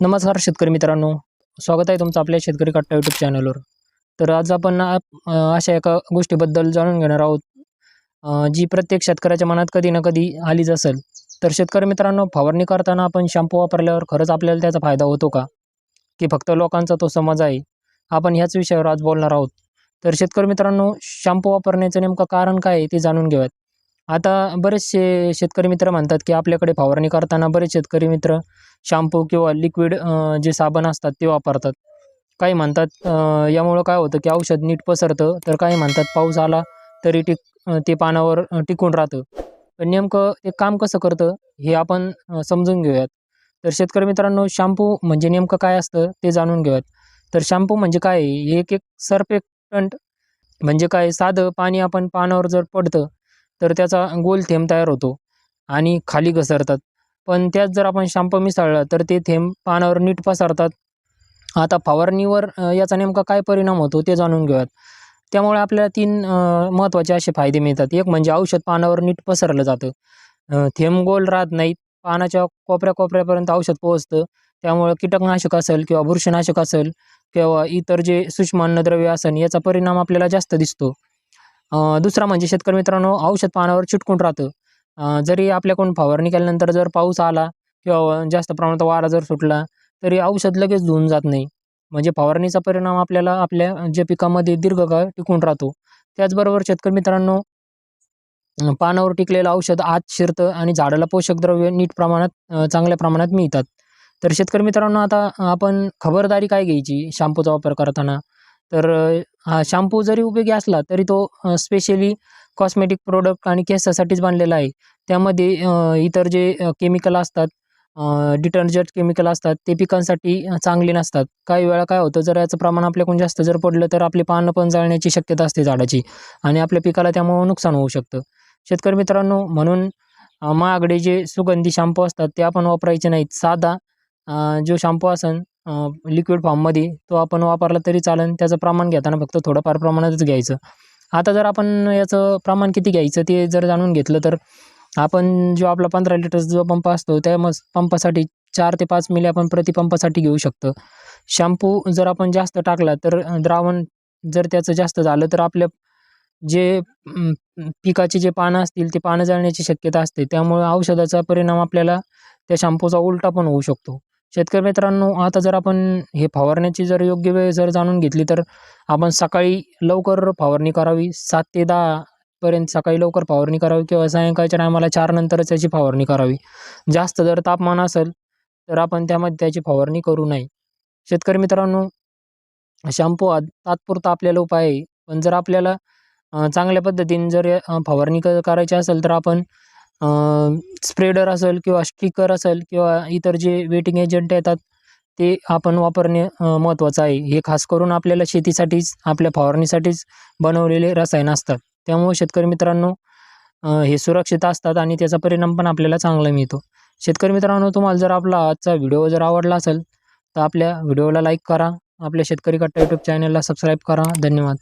नमस्कार शेतकरी मित्रांनो. स्वागत आहे तुमचं आपल्या शेतकरी कट्टा यूट्यूब चॅनलवर तर आज आपण अशा एका गोष्टीबद्दल जाणून घेणार आहोत. जी प्रत्येक शेतकऱ्याच्या मनात कधी ना कधी आलीच असेल. तर शेतकरी मित्रांनो फवारणी करताना आपण शॅम्पू वापरल्यावर खरंच आपल्याला त्याचा फायदा होतो का? की फक्त लोकांचा तो समज आहे. आपण ह्याच विषयावर आज बोलणार आहोत. तर शेतकरी मित्रांनो शॅम्पू वापरण्याचं नेमकं कारण काय आहे ते जाणून घेऊयात. आता बरेचसे शेतकरी मित्र म्हणतात की आपल्याकडे फवारणी करताना बरेच शेतकरी मित्र शॅम्पू किंवा लिक्विड जे साबण असतात ते वापरतात. काही म्हणतात यामुळं काय होतं की औषध नीट पसरतं तर काही म्हणतात पाऊस आला तरी टिक ते पानावर टिकून राहतं. पण नेमकं ते काम कसं करतं हे आपण समजून घेऊयात. तर शेतकरी मित्रांनो शॅम्पू म्हणजे नेमकं काय असतं ते जाणून घेऊयात. तर शॅम्पू म्हणजे काय? हे एक एक सर्फेक्टंट म्हणजे काय? साधं पाणी आपण पानावर जर पडतं तर त्याचा गोल थेंब तयार होतो आणि खाली घसरतात. पण त्यात जर आपण शॅम्पू मिसळला तर ते थेंब पानावर नीट पसरतात. आता फवारणीवर याचा नेमका काय परिणाम होतो ते जाणून घेऊयात. त्यामुळे आपल्याला तीन महत्त्वाचे असे फायदे मिळतात. एक म्हणजे औषध पानावर नीट पसरलं जातं. थेंब गोल राहत नाहीत. पानाच्या कोपऱ्या कोपऱ्यापर्यंत औषध पोहोचतं. त्यामुळं कीटकनाशक असेल किंवा बुरशीनाशक असेल किंवा इतर जे सूक्ष्म अन्नद्रव्य असेल याचा परिणाम आपल्याला जास्त दिसतो. दुसरा म्हणजे शेतकरी मित्रांनो औषध पानावर चिटकून राहतं. जरी आपल्याकडून फवारणी केल्यानंतर जर पाऊस आला किंवा जास्त प्रमाणात वारा जर सुटला तरी औषध लगेच धुवून जात नाही. म्हणजे फवारणीचा परिणाम आपल्याला आपल्या जे पिकामध्ये दीर्घकाळ टिकून राहतो. त्याचबरोबर शेतकरी मित्रांनो पानावर टिकलेलं औषध आत शिरतं आणि झाडाला पोषक द्रव्य नीट प्रमाणात चांगल्या प्रमाणात मिळतात. तर शेतकरी मित्रांनो आता आपण खबरदारी काय घ्यायची? शॅम्पूचा वापर करताना. तर हा शॅम्पू जरी उपयोगी असला तरी तो स्पेशली कॉस्मेटिक प्रोडक्ट आणि केसासाठीच बांधलेला आहे. त्यामध्ये इतर जे केमिकल असतात डिटर्जंट केमिकल असतात ते पिकांसाठी चांगले नसतात. काही वेळा काय होतं जर याचं प्रमाण आपल्याकडून जास्त जर पडलं तर आपली पानं पण जाळण्याची शक्यता असते झाडाची आणि आपल्या पिकाला त्यामुळं नुकसान होऊ शकतं. शेतकरी मित्रांनो म्हणून महागडे जे सुगंधी शॅम्पू असतात ते आपण वापरायचे नाहीत. साधा जो शॅम्पू असन लिक्विड फॉर्ममध्ये तो आपण वापरला तरी चालेल. त्याचं प्रमाण घेताना फक्त थोडंफार प्रमाणातच घ्यायचं. आता जर आपण याचं प्रमाण किती घ्यायचं ते जर जाणून घेतलं तर आपण जो आपला पंधरा लिटरचा जो पंप असतो त्या मग पंपासाठी चार ते पाच मिली आपण प्रतिपंपासाठी घेऊ शकतो. शॅम्पू जर आपण जास्त टाकला तर द्रावण जर त्याचं जास्त झालं तर आपल्या जे पिकाचे जे पानं असतील ते पानं जाळण्याची शक्यता असते. त्यामुळे औषधाचा परिणाम आपल्याला त्या शॅम्पूचा उलटा पण होऊ शकतो. शेतकरी मित्रांनो आता जर आपण हे फवारण्याची जर योग्य वेळ जर जाणून घेतली तर आपण सकाळी लवकर फवारणी करावी. सात ते दहा पर्यंत सकाळी लवकर फवारणी करावी किंवा सायंकाळच्या टायमाला चार नंतरच त्याची फवारणी करावी. जास्त जर तापमान असेल तर आपण त्यामध्ये त्याची फवारणी करू नये. शेतकरी मित्रांनो शॅम्पू हा तात्पुरता आपल्याला उपाय आहे. पण जर आपल्याला चांगल्या पद्धतीने जर फवारणी क करायची असेल तर आपण स्प्रेडर असेल किंवा स्टिकर असेल किंवा इतर जे वेटिंग एजंट येतात ते आपण वापरणे महत्त्वाचं आहे. हे खास करून आपल्याला शेतीसाठीच आपल्या फवारणीसाठीच बनवलेले रसायनं असतात. त्यामुळे शेतकरी मित्रांनो हे सुरक्षित असतात आणि त्याचा परिणाम पण आपल्याला चांगला मिळतो. शेतकरी मित्रांनो तुम्हाला जर आपला आजचा व्हिडिओ जर आवडला असेल तर आपल्या व्हिडिओला लाईक करा. आपल्या शेतकरी कट्टा यूट्यूब चॅनलला सबस्क्राईब करा. धन्यवाद.